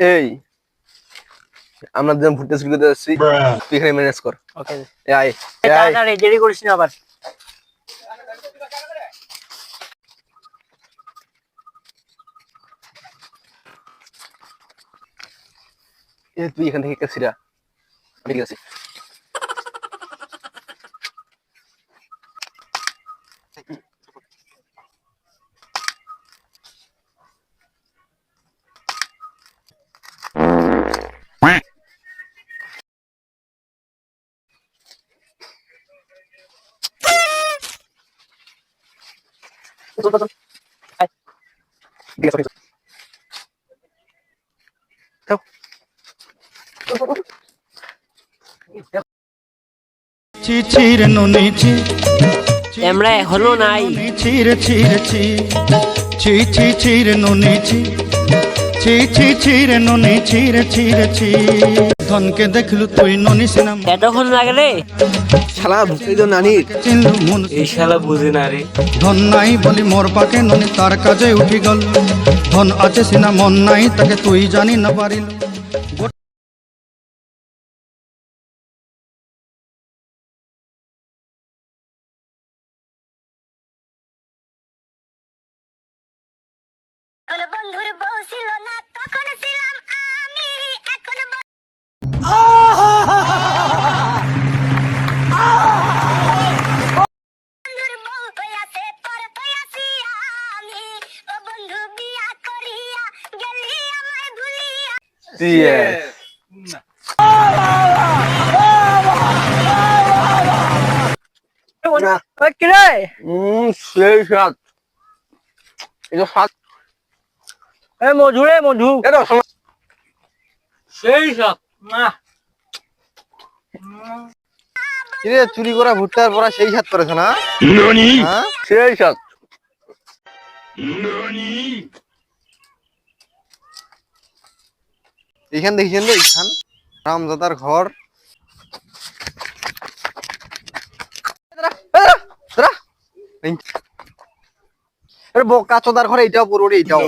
এই আমরা যেমন ভুট্টা চুরি করতে যাচ্ছি। তুই এখানে ম্যানেজ কর। ওকে আয়। আয়। দেরি করিস না আবার। এ তুই এখান থেকে কাছিরা আমি ঠিক আছে। ঠিক আছে যাও। ছি ছির নুনি ছি আমরা এখনও নাই ছির ছির ছি ছি ছি ছির নুনি ছি ছি ছি ছির নুনি ছির ছির ছি ধনকে দেখলু তুই ননি সিনাম। এতক্ষণ লাগে রে শালা ঢুকে তো নানির চিনলু মন এই শালা বুঝে না রে। ধন নাই বলি মোর পাকে ননি তার কাজে উঠি গল। ধন আছে সিনা মন নাই তাকে তুই জানি না পারিল। বন্ধুর বউ ছিল না Yes. সেই স্বাদ এটা স্বাদ এ মধু রে মধু এটা সেই সব না চুরি করা ভুট্টার পরা সেই স্বাদ করেছে না? সেই স্বাদ এইখান দেখছেন তো এইখান রামজাদার ঘর দাঁড়া, দাঁড়া, দাঁড়া। বোকা চোদার ঘরে এইটাও পুরো এইটাও